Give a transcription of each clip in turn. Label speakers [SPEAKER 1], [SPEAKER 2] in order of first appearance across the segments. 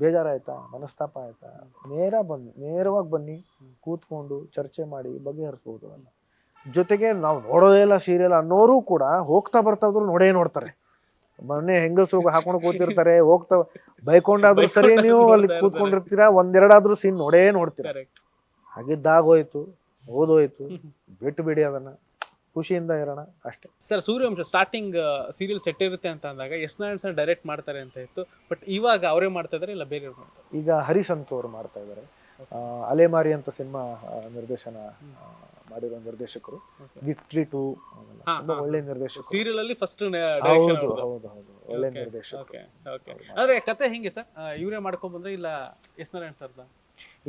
[SPEAKER 1] ಬೇಜಾರಾಯ್ತಾ? ಮನಸ್ತಾಪ ಆಯ್ತಾ? ನೇರ ಬನ್ನಿ ನೇರವಾಗಿ ಬನ್ನಿ ಕೂತ್ಕೊಂಡು ಚರ್ಚೆ ಮಾಡಿ ಬಗೆಹರಿಸ್ಬೋದು ಅಲ್ಲ ಜೊತೆಗೆ ನಾವು ನೋಡೋದೇ ಇಲ್ಲ ಸೀರಿಯಲ್ ಅನ್ನೋರು ಕೂಡ ಹೋಗ್ತಾ ಬರ್ತಾ ಇದ್ರು ನೋಡೇ ನೋಡ್ತಾರೆ. ಮೊನ್ನೆ ಹೆಂಗಸರು ಹಾಕೊಂಡು ಕೂತಿರ್ತಾರೆ ಹೋಗ್ತಾ ಬೈಕೊಂಡಾದ್ರೂ ಸರಿ ನೀವು ಅಲ್ಲಿ ಕೂತ್ಕೊಂಡಿರ್ತೀರಾ ಒಂದೆರಡಾದ್ರೂ ಸೀನ್ ನೋಡೇ ನೋಡ್ತೀರಾ. ಹಾಗಿದ್ದಾಗೋಯ್ತು ಓದೋಯ್ತು ಬಿಟ್ಟು ಬಿಡಿ ಅದನ್ನ. ಖುಷಿಯಿಂದ ಇರೋಣ ಅಷ್ಟೇ.
[SPEAKER 2] Sir Suryavamsha starting serial set ಇರುತ್ತೆ ಅಂತ ಅಂದಾಗ ಎಸ್ ನಾರಾಯಣ್ ಸರ್ ಡೈರೆಕ್ಟ್ ಮಾಡ್ತಾರೆ ಅಂತ ಇತ್ತು. ಬಟ್ ಇವಾಗ ಅವರೇ ಮಾಡ್ತಾ ಇದಾರೆ ಇಲ್ಲ ಬೇರೆ
[SPEAKER 1] ಈಗ ಹರಿಸಂತು ಅವರು ಮಾಡ್ತಾ ಇದ್ದಾರೆ ಅಲೆಮಾರಿ ಅಂತ ಸಿನಿಮಾ ನಿರ್ದೇಶನ ಮಾಡಿರೋ ನಿರ್ದೇಶಕರು. ವಿಕ್ಟ್ರಿ ಟು ಒಳ್ಳೆ ನಿರ್ದೇಶಕ
[SPEAKER 2] ಸೀರಿಯಲ್ ಅಲ್ಲಿ ಫಸ್ಟ್
[SPEAKER 1] ಹೌದು ಹೌದು ಹೌದು. ಒಳ್ಳೆ
[SPEAKER 2] ನಿರ್ದೇಶಕ ಆದ್ರೆ ಕತೆ ಹೆಂಗೆ ಸರ್? ಇವರೇ ಮಾಡ್ಕೊಂಡ್ ಬಂದ್ರೆ ಇಲ್ಲ ಎಸ್ ನಾರಾಯಣ್ ಸರ್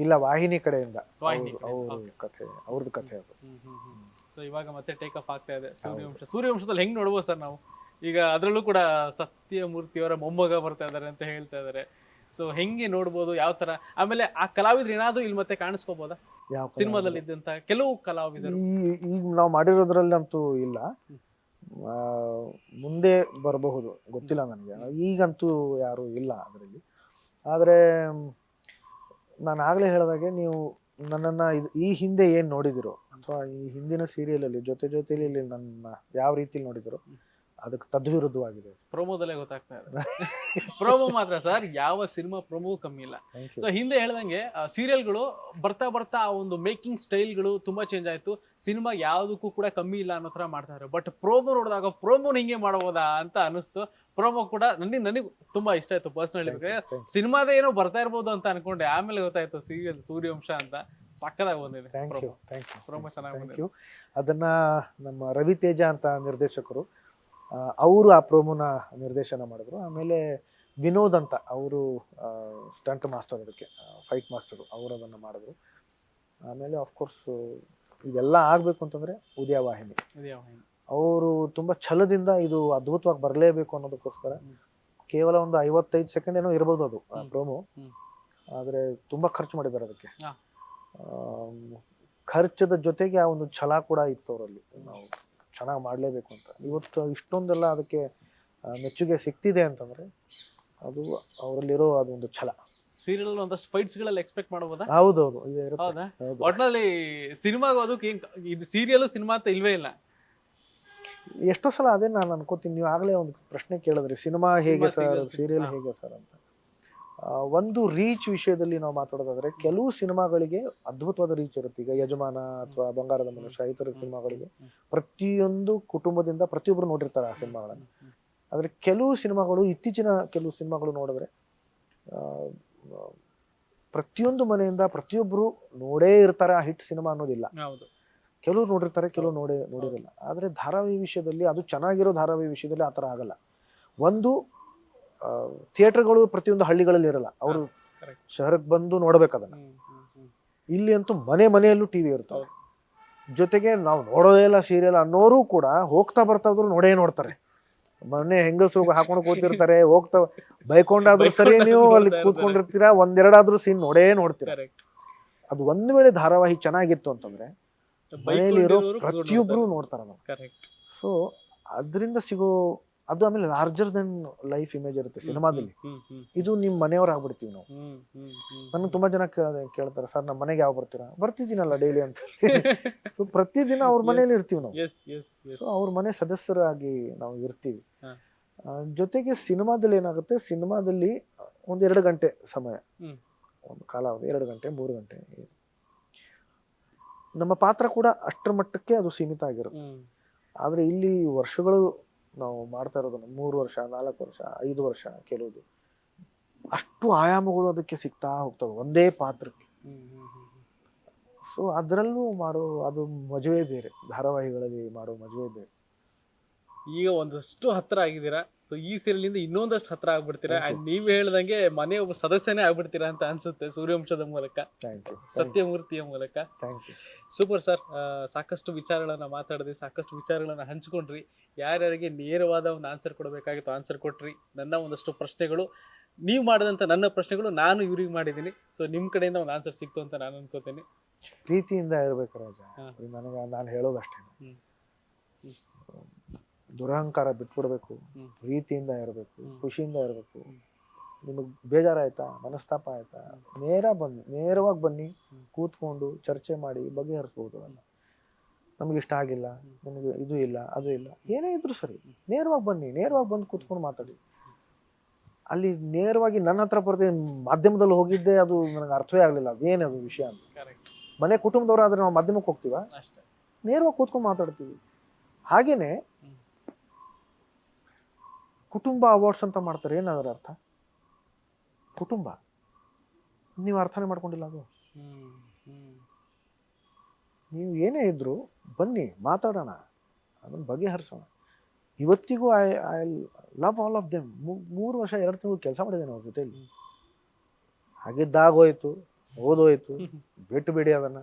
[SPEAKER 1] ಇಲ್ಲ ವಾಹಿನಿ ಕಡೆಯಿಂದ. ಕಥೆ ಅವ್ರದ್ದು ಕಥೆ ಅದು.
[SPEAKER 2] ಸೊ ಇವಾಗ ಮತ್ತೆ ಟೇಕ್ ಅಪ್ ಆಗ್ತಾ ಇದೆ. ಸೂರ್ಯವಂಶ. ಸೂರ್ಯವಂಶದಲ್ಲಿ ಹೆಂಗ್ ನೋಡ್ಬೋದು ಸರ್ ನಾವು? ಈಗ ಅದರಲ್ಲೂ ಕೂಡ ಸತ್ಯಮೂರ್ತಿಯವರ ಮೊಮ್ಮಗ ಬರ್ತಾ ಇದ್ದಾರೆ ಅಂತ ಹೇಳ್ತಾ ಇದಾರೆ ಸೊ ಹೆಂಗೆ ನೋಡ್ಬೋದು ಯಾವ ತರ ಆಮೇಲೆ ಆ ಕಲಾವಿದ್ರು ಏನಾದ್ರು ಇಲ್ಲಿ ಮತ್ತೆ ಕಾಣಿಸ್ಕೋಬೋದಾ?
[SPEAKER 1] ಯಾವ
[SPEAKER 2] ಸಿನಿಮಾದಲ್ಲಿ ಇದ್ದಂತ ಕೆಲವು ಕಲಾವಿದರು.
[SPEAKER 1] ಈಗ ನಾವು ಮಾಡಿರೋದ್ರಲ್ಲಿ ಅಂತೂ ಇಲ್ಲ. ಮುಂದೆ ಬರಬಹುದು. ಗೊತ್ತಿಲ್ಲ ನನಗೆ. ಈಗಂತೂ ಯಾರು ಇಲ್ಲ ಅದರಲ್ಲಿ. ಆದರೆ ನಾನು ಆಗಲೇ ಹೇಳಿದಾಗೆ ನೀವು ನನ್ನನ್ನು ಈ ಹಿಂದೆ ಏನು ನೋಡಿದಿರೋ, ಅಥವಾ ಈ ಹಿಂದಿನ ಸೀರಿಯಲಲ್ಲಿ ಜೊತೆ ಜೊತೆಲಿ ನನ್ನ ಯಾವ ರೀತಿಲಿ ನೋಡಿದಿರೋ ಅದಕ್ಕೆ ತದ್ವಿರುದ್ಧವಾಗಿದೆ
[SPEAKER 2] ಪ್ರೋಮೋದಲ್ಲೇ ಗೊತ್ತಾಗ್ತಾ ಇದೆ. ಪ್ರೋಮೋ ಮಾತ್ರ ಸರ್ ಯಾವ ಸಿನಿಮಾ ಪ್ರೋಮೋ ಕಮ್ಮಿ ಇಲ್ಲ. ಸೊ ಹಿಂದೆ ಹೇಳ್ದಂಗೆ ಸೀರಿಯಲ್ಗಳು ಬರ್ತಾ ಬರ್ತಾ ಆ ಒಂದು ಮೇಕಿಂಗ್ ಸ್ಟೈಲ್ಗಳು ತುಂಬಾ ಚೇಂಜ್ ಆಯ್ತು. ಸಿನಿಮಾ ಯಾವುದಕ್ಕೂ ಕೂಡ ಕಮ್ಮಿ ಇಲ್ಲ ಅನ್ನೋ ತರ ಮಾಡ್ತಾರೆ ಬಟ್ ಪ್ರೋಮೋ ನೋಡಿದಾಗ ಪ್ರೋಮೋನ ಹಿಂಗೆ ಮಾಡಬಹುದಾ ಅಂತ ಅನಿಸ್ತು ಪ್ರೋಮೋ ಕೂಡ ನನಗೆ ನನಗೆ ತುಂಬಾ ಇಷ್ಟ ಆಯ್ತು ಪರ್ಸನಲಿ ಸಿನಿಮಾದ ಏನೋ ಬರ್ತಾ ಇರ್ಬೋದು ಅಂತ ಅನ್ಕೊಂಡೆ. ಆಮೇಲೆ ಗೊತ್ತಾಯ್ತು ಸೀರಿಯಲ್ ಸೂರ್ಯವಂಶ ಅಂತ. ಸಕ್ಕದಾಗಿ ಬಂದಿದೆ
[SPEAKER 1] ಥ್ಯಾಂಕ್ ಯು ಥ್ಯಾಂಕ್ ಯು
[SPEAKER 2] ಚೆನ್ನಾಗಿ
[SPEAKER 1] ಅದನ್ನ ನಮ್ಮ ರವಿ ತೇಜ ಅಂತ ನಿರ್ದೇಶಕರು ಅವರು ಆ ಪ್ರೋಮೋನ ನಿರ್ದೇಶನ ಮಾಡಿದ್ರು. ಆಮೇಲೆ ವಿನೋದ್ ಅಂತ ಅವರು ಸ್ಟಂಟ್ ಮಾಸ್ಟರ್ ಅದಕ್ಕೆ ಫೈಟ್ ಮಾಸ್ಟರು ಅವರು ಅದನ್ನು ಮಾಡಿದ್ರು. ಆಮೇಲೆ ಆಫ್ಕೋರ್ಸ್ ಇದೆಲ್ಲ ಆಗಬೇಕು ಅಂತಂದರೆ ಉದಯ ವಾಹಿನಿ? ಅವರು ತುಂಬ ಛಲದಿಂದ ಇದು ಅದ್ಭುತವಾಗಿ ಬರಲೇಬೇಕು ಅನ್ನೋದಕ್ಕೋಸ್ಕರ ಕೇವಲ ಒಂದು ಐವತ್ತೈದು ಸೆಕೆಂಡ್ ಏನೋ ಇರ್ಬೋದು ಅದು ಪ್ರೋಮು. ಆದರೆ ತುಂಬ ಖರ್ಚು ಮಾಡಿದ್ದಾರೆ ಅದಕ್ಕೆ. ಖರ್ಚದ ಜೊತೆಗೆ ಆ ಒಂದು ಛಲ ಕೂಡ ಇತ್ತು ಅವರಲ್ಲಿ. ನಾವು ಚೆನ್ನಾಗಿ ಮಾಡಲೇಬೇಕು ಅಂತ. ಇವತ್ತು ಇಷ್ಟೊಂದೆಲ್ಲ ಅದಕ್ಕೆ ಮೆಚ್ಚುಗೆ ಸಿಗ್ತಿದೆ ಅಂತಂದ್ರೆ ಅದು ಅವರಲ್ಲಿರೋ ಅದೊಂದು ಛಲ.
[SPEAKER 2] ಸೀರಿಯಲ್ ಒಂದಷ್ಟು ಫೈಟ್ಸ್ಗಳಲ್ಲಿ ಎಕ್ಸ್ಪೆಕ್ಟ್ ಮಾಡಬಹುದಾ
[SPEAKER 1] ಹೌದೌದು
[SPEAKER 2] ಹೌದಾ? ಒಟ್ನಲ್ಲಿ ಸಿನಿಮಾಗೆ ಅದಕ್ಕೆ ಇದು ಸೀರಿಯಲ್ ಸಿನಿಮಾ ಅಂತ ಇಲ್ವೇ ಇಲ್ಲ.
[SPEAKER 1] ಎಷ್ಟೋ ಸಲ ಅದೇ ನಾನು ಅನ್ಕೋತೀನಿ ನೀವು ಆಗಲೇ ಒಂದು ಪ್ರಶ್ನೆ ಕೇಳಿದ್ರಿ ಸಿನಿಮಾ ಹೇಗೆ ಸರ್ ಸೀರಿಯಲ್ ಹೇಗೆ ಸರ್ ಅಂತ. ಒಂದು ರೀಚ್ ವಿಷಯದಲ್ಲಿ ನಾವು ಮಾತಾಡೋದಾದ್ರೆ ಕೆಲವು ಸಿನಿಮಾಗಳಿಗೆ ಅದ್ಭುತವಾದ ರೀಚ್ ಇರುತ್ತೆ. ಈಗ ಯಜಮಾನ ಅಥವಾ ಬಂಗಾರದ ಮನುಷ್ಯ ಈ ಥರದ ಸಿನಿಮಾಗಳಿಗೆ ಪ್ರತಿಯೊಂದು ಕುಟುಂಬದಿಂದ ಪ್ರತಿಯೊಬ್ಬರು ನೋಡಿರ್ತಾರೆ ಆ ಸಿನಿಮಾಗಳನ್ನು. ಆದ್ರೆ ಕೆಲವು ಸಿನಿಮಾಗಳು ಇತ್ತೀಚಿನ ಕೆಲವು ಸಿನಿಮಾಗಳು ನೋಡಿದ್ರೆ ಪ್ರತಿಯೊಂದು ಮನೆಯಿಂದ ಪ್ರತಿಯೊಬ್ಬರು ನೋಡೇ ಇರ್ತಾರೆ ಆ ಹಿಟ್ ಸಿನಿಮಾ ಅನ್ನೋದಿಲ್ಲ. ಕೆಲವ್ರು ನೋಡಿರ್ತಾರೆ ಕೆಲವ್ರು ನೋಡೇ ನೋಡಿರಲ್ಲ. ಆದರೆ ಧಾರಾವಾಹಿ ವಿಷಯದಲ್ಲಿ ಅದು ಚೆನ್ನಾಗಿರೋ ಧಾರಾವಾಹಿ ವಿಷಯದಲ್ಲಿ ಆ ಥರ ಆಗಲ್ಲ. ಒಂದು ಥಿಯೇಟರ್ಗಳು ಪ್ರತಿಯೊಂದು ಹಳ್ಳಿಗಳಲ್ಲಿ ಇರಲ್ಲ ಅವರು. ಶಹರಕ್ಕೆ ಬಂದು ನೋಡ್ಬೇಕು ಅದನ್ನ. ಇಲ್ಲಿ ಅಂತೂ ಮನೆ ಮನೆಯಲ್ಲೂ ಟಿವಿ ಇರ್ತವೆ ಜೊತೆಗೆ ನಾವು ನೋಡೋದೇ ಇಲ್ಲ ಸೀರಿಯಲ್ ಅನ್ನೋರು ಕೂಡ ಹೋಗ್ತಾ ಬರ್ತಾ ಇದ್ರು ನೋಡೇ ನೋಡ್ತಾರೆ ಮೊನ್ನೆ ಹೆಂಗಸರು ಹಾಕೊಂಡು ಕೂತಿರ್ತಾರೆ ಹೋಗ್ತಾ ಬೈಕೊಂಡಾದ್ರೂ ಸರಿ ನೀವು ಅಲ್ಲಿ ಕೂತ್ಕೊಂಡಿರ್ತೀರಾ ಒಂದೆರಡಾದ್ರೂ ಸೀನ್ ನೋಡೇ ನೋಡ್ತೀರಾ. ಅದು ಒಂದ್ ವೇಳೆ ಧಾರಾವಾಹಿ ಚೆನ್ನಾಗಿತ್ತು ಅಂತಂದ್ರೆ ಮನೆಯಲ್ಲಿ ಇರೋ
[SPEAKER 2] ಬೈಕೊಂಡಿರೋರು ಕೂತ್ಕೊಂಡು
[SPEAKER 1] ಪ್ರತಿಯೊಬ್ರು
[SPEAKER 2] ನೋಡ್ತಾರೆ.
[SPEAKER 1] ನಾವು. ಸೊ ಅದರಿಂದ ಸಿಗೋ ಅದು ಆಮೇಲೆ ಲಾರ್ಜರ್ ದೆನ್ ಲೈಫ್ ಇಮೇಜ್ ಇರುತ್ತೆ ಸಿನಿಮಾದಲ್ಲಿ. ಇದು ನಿಮ್ ಮನೆಯವ್ರ ಆಗ್ಬಿಡ್ತೀವಿ ನಾವು ನನಗೆ ತುಂಬಾ ಜನ ಕೇಳ ಕೇಳ್ತಾರೆ ಸರ್ ನಮ್ಮ ಮನೆಗೆ ಯಾವ ಬರ್ತೀರಾ? ಬರ್ತಿದ್ದೀನಲ್ಲ ಡೈಲಿ ಅಂತ ಸೊ ಪ್ರತಿದಿನ ಅವ್ರ. ಮನೇಲಿ ಇರ್ತೀವಿ ನಾವು. ಸೊ ಅವ್ರ ಮನೆ ಸದಸ್ಯರಾಗಿ ನಾವು ಇರ್ತೀವಿ. ಜೊತೆಗೆ ಸಿನಿಮಾದಲ್ಲಿ ಏನಾಗುತ್ತೆ ಸಿನಿಮಾದಲ್ಲಿ ಒಂದ್ ಎರಡು ಗಂಟೆ ಸಮಯ. ಒಂದು ಕಾಲಾವಧಿ ಎರಡು ಗಂಟೆ ಮೂರು ಗಂಟೆ ನಮ್ಮ ಪಾತ್ರ ಕೂಡ ಅಷ್ಟರ ಮಟ್ಟಕ್ಕೆ ಅದು ಸೀಮಿತ ಆಗಿರುತ್ತೆ. ಆದ್ರೆ ಇಲ್ಲಿ ವರ್ಷಗಳು ನಾವು ಮಾಡ್ತಾ ಇರೋದನ್ನು ಮೂರು ವರ್ಷ ನಾಲ್ಕು ವರ್ಷ ಐದು ವರ್ಷ ಕೆಲವು ಅಷ್ಟು ಆಯಾಮಗಳು ಅದಕ್ಕೆ ಸಿಗ್ತಾ ಹೋಗ್ತವೆ ಒಂದೇ ಪಾತ್ರಕ್ಕೆ. ಸೊ ಅದರಲ್ಲೂ ಮಾಡೋ ಅದು ಮಜವೇ ಬೇರೆ. ಧಾರಾವಾಹಿಗಳಲ್ಲಿ ಮಾಡೋ ಮಜವೇ ಬೇರೆ.
[SPEAKER 2] ಈಗ ಒಂದಷ್ಟು ಹತ್ರ ಆಗಿದ್ದೀರಾ? ಸೊ ಈ ಸೀರಿಯಲ್ನಿಂದ ಇನ್ನೊಂದಷ್ಟು ಹತ್ರ ಆಗ್ಬಿಡ್ತೀರಾ. ಅಂಡ್ ನೀವ್ ಹೇಳ್ದಂಗೆ ಮನೆ ಒಬ್ಬ ಸದಸ್ಯನೇ ಆಗ್ಬಿಡ್ತೀರಾ ಅಂತ ಅನ್ಸುತ್ತೆ ಸೂರ್ಯವಂಶದ ಮೂಲಕ. ಸತ್ಯಮೂರ್ತಿಯ ಮೂಲಕ. ಸೂಪರ್ ಸರ್ ಸಾಕಷ್ಟು ವಿಚಾರಗಳನ್ನ ಮಾತಾಡಿದ್ರಿ ಸಾಕಷ್ಟು ವಿಚಾರಗಳನ್ನ ಹಂಚ್ಕೊಂಡ್ರಿ. ಯಾರ್ಯಾರಿಗೆ ನೇರವಾದ ಒಂದು ಆನ್ಸರ್ ಕೊಡಬೇಕಾಗಿತ್ತು ಆನ್ಸರ್ ಕೊಟ್ರಿ. ನನ್ನ ಒಂದಷ್ಟು ಪ್ರಶ್ನೆಗಳು ನೀವು ಮಾಡಿದಂಥ ನನ್ನ ಪ್ರಶ್ನೆಗಳು ನಾನು ಇವ್ರಿಗೆ ಮಾಡಿದ್ದೀನಿ. ಸೊ ನಿಮ್ಮ ಕಡೆಯಿಂದ ಒಂದು ಆನ್ಸರ್ ಸಿಕ್ತು ಅಂತ ನಾನು ಅನ್ಕೋತೀನಿ.
[SPEAKER 1] ಪ್ರೀತಿಯಿಂದ ಇರ್ಬೇಕು ರಾಜ. ನನಗೆ ನಾನು ಹೇಳೋದಷ್ಟೇ. ದುರಹಂಕಾರ ಬಿಟ್ಬಿಡ್ಬೇಕು. ಪ್ರೀತಿಯಿಂದ ಇರಬೇಕು. ಖುಷಿಯಿಂದ ಇರಬೇಕು. ನಿಮಗೆ ಬೇಜಾರಾಯ್ತಾ? ಮನಸ್ತಾಪ ಆಯ್ತಾ? ನೇರ ಬನ್ನಿ ನೇರವಾಗಿ ಬನ್ನಿ ಕೂತ್ಕೊಂಡು ಚರ್ಚೆ ಮಾಡಿ ಬಗೆಹರಿಸ್ಬೋದು ಅದನ್ನ. ನಮಗೆ ಇಷ್ಟ ಆಗಿಲ್ಲ ನಿಮಗೆ ಇದು ಇಲ್ಲ ಅದು ಇಲ್ಲ ಏನೇ ಇದ್ರು ಸರಿ. ನೇರವಾಗಿ ಬನ್ನಿ ನೇರವಾಗಿ ಬಂದು ಕೂತ್ಕೊಂಡು ಮಾತಾಡಿ. ಅಲ್ಲಿ ನೇರವಾಗಿ ನನ್ನ ಹತ್ರ ಬರದೆ ಮಾಧ್ಯಮದಲ್ಲಿ ಹೋಗಿದ್ದೆ ಅದು ನನಗೆ ಅರ್ಥವೇ ಆಗಲಿಲ್ಲ. ಅದೇನದು ವಿಷಯ ಅಂತ. ಮನೆ ಕುಟುಂಬದವರಾದ್ರೆ ನಾವು ಮಾಧ್ಯಮಕ್ಕೆ ಹೋಗ್ತೀವ?
[SPEAKER 2] ಅಷ್ಟೇ.
[SPEAKER 1] ನೇರವಾಗಿ ಕೂತ್ಕೊಂಡು ಮಾತಾಡ್ತೀವಿ. ಹಾಗೇನೆ. ಕುಟುಂಬ ಅವಾರ್ಡ್ಸ್ ಅಂತ ಮಾಡ್ತಾರೆ ಏನದರ ಅರ್ಥ? ಕುಟುಂಬ. ನೀವು ಅರ್ಥನೇ ಮಾಡ್ಕೊಂಡಿಲ್ಲ ಅದು. ನೀವು ಏನೇ ಇದ್ರು ಬನ್ನಿ ಮಾತಾಡೋಣ ಅದನ್ನ ಬಗೆಹರಿಸೋಣ. ಇವತ್ತಿಗೂ I I love all of them ಮೂರು ವರ್ಷ ಎರಡು ತಿಂಗಳು ಕೆಲಸ ಮಾಡಿದ್ದೇನೆ ಅವ್ರ ಜೊತೆಯಲ್ಲಿ ಹಾಗಿದ್ದಾಗೋಯ್ತು ಓದೋಯ್ತು ಬಿಟ್ಟು ಬಿಡಿ ಅದನ್ನ.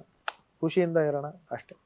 [SPEAKER 1] ಖುಷಿಯಿಂದ ಇರೋಣ ಅಷ್ಟೇ.